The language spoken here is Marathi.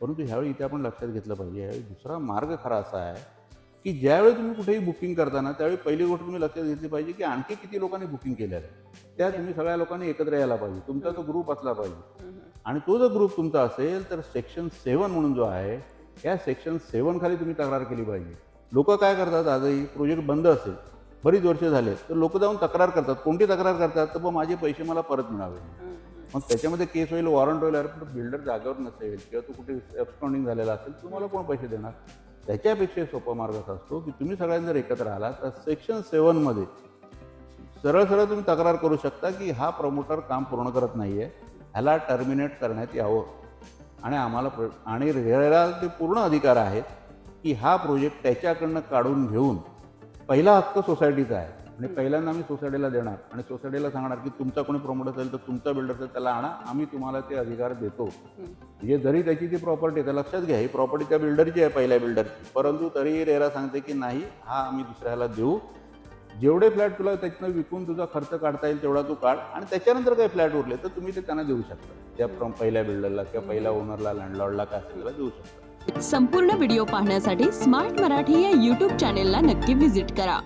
परंतु ह्यावेळी इथे आपण लक्षात घेतलं पाहिजे ह्यावेळी दुसरा मार्ग खरा असा आहे की ज्यावेळी तुम्ही कुठेही बुकिंग करताना त्यावेळी पहिली गोष्ट तुम्ही लक्षात घेतली पाहिजे की आणखी किती लोकांनी बुकिंग केलेलं आहे. त्या तुम्ही सगळ्या लोकांनी एकत्र यायला पाहिजे तुमचा तो ग्रुप असला पाहिजे. आणि तो जर ग्रुप तुमचा असेल तर सेक्शन सेवन म्हणून जो आहे या सेक्शन सेवन खाली तुम्ही तक्रार केली पाहिजे. लोक काय करतात आजही? प्रोजेक्ट बंद असेल बरीच वर्ष झाले तर लोक जाऊन तक्रार करतात. कोणती तक्रार करतात? तर मग माझे पैसे मला परत मिळावे. मग त्याच्यामध्ये केस होईल वॉरंट होईल अरे बिल्डर जागेवर नसेल किंवा तो कुठे एब्स्कॉन्डिंग झालेला असेल तुम्हाला कोण पैसे देणार? त्याच्यापेक्षा सोपा मार्ग असा असतो की तुम्ही सगळ्यांनी जर एकत्र आला तर सेक्शन सेवनमध्ये सरळ सरळ तुम्ही तक्रार करू शकता की हा प्रमोटर काम पूर्ण करत नाही आहे ह्याला टर्मिनेट करण्यात यावं. आणि आम्हाला प्र आणि रेराला ते पूर्ण अधिकार आहेत की हा प्रोजेक्ट त्याच्याकडनं काढून घेऊन पहिला हक्क सोसायटीचा आहे. आणि पहिल्यांदा आम्ही सोसायटीला देणार आणि सोसायटीला सांगणार की तुमचा कोणी प्रमोटर असेल तर तुमचा बिल्डर असेल त्याला आणा. आम्ही तुम्हाला ते अधिकार देतो. म्हणजे जरी त्याची ती प्रॉपर्टी आहे तर लक्षात घ्या ही प्रॉपर्टी त्या बिल्डरची आहे पहिल्या बिल्डरची परंतु तरी रेरा सांगते की नाही हा आम्ही दुसऱ्याला देऊ. जेवढे फ्लॅट तुला त्यातनं विकून तुझा खर्च काढता येईल तेवढा तू काढ. आणि त्याच्यानंतर काही फ्लॅट उरले तर तुम्ही ते त्यांना देऊ शकता. त्या पहिल्या बिल्डरला किंवा पहिल्या ओनरला लँडलॉर्डला काय असेल देऊ शकता. संपूर्ण व्हिडिओ पाहण्यासाठी स्मार्ट मराठी या यूट्यूब चॅनेलला नक्की व्हिजिट करा.